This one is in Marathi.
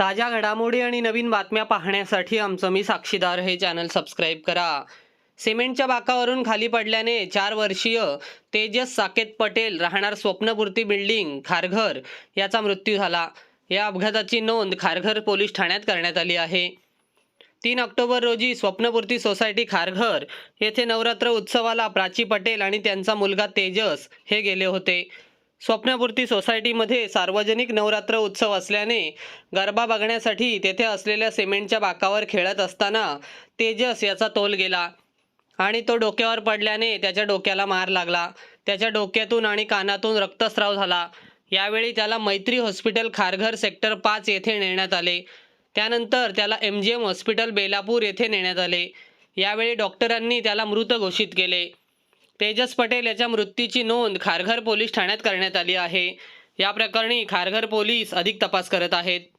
ताज्या घडामोडी आणि नवीन बातम्या पाहण्यासाठी आमचं मी साक्षीदार हे चॅनल सबस्क्राईब करा. सिमेंटच्या बाकावरून खाली पडल्याने चार वर्षीय तेजस साकेत पटेल राहणार स्वप्नपूर्ती बिल्डिंग खारघर. याचा मृत्यू झाला. या अपघाताची नोंद खारघर पोलीस ठाण्यात करण्यात आली आहे. तीन ऑक्टोबर रोजी स्वप्नपूर्ती सोसायटी खारघर येथे नवरात्र उत्सवाला प्राची पटेल आणि त्यांचा मुलगा तेजस हे गेले होते. स्वप्नपूर्ती सोसायटीमध्ये सार्वजनिक नवरात्र उत्सव असल्याने गरबा बघण्यासाठी तेथे असलेल्या सिमेंटच्या बाकावर खेळत असताना तेजस याचा तोल गेला आणि तो डोक्यावर पडल्याने त्याच्या डोक्याला मार लागला. त्याच्या डोक्यातून आणि कानातून रक्तस्राव झाला. यावेळी त्याला मैत्री हॉस्पिटल खारघर सेक्टर पाच येथे नेण्यात आले. त्यानंतर त्याला M G M hospital Belapur येथे नेण्यात आले. यावेळी डॉक्टरांनी त्याला मृत घोषित केले. तेजस पटेल याच्या मृत्यूची नोंद खारघर पोलीस ठाण्यात करण्यात आली आहे. या प्रकरणी खारघर पोलीस अधिक तपास करत आहेत.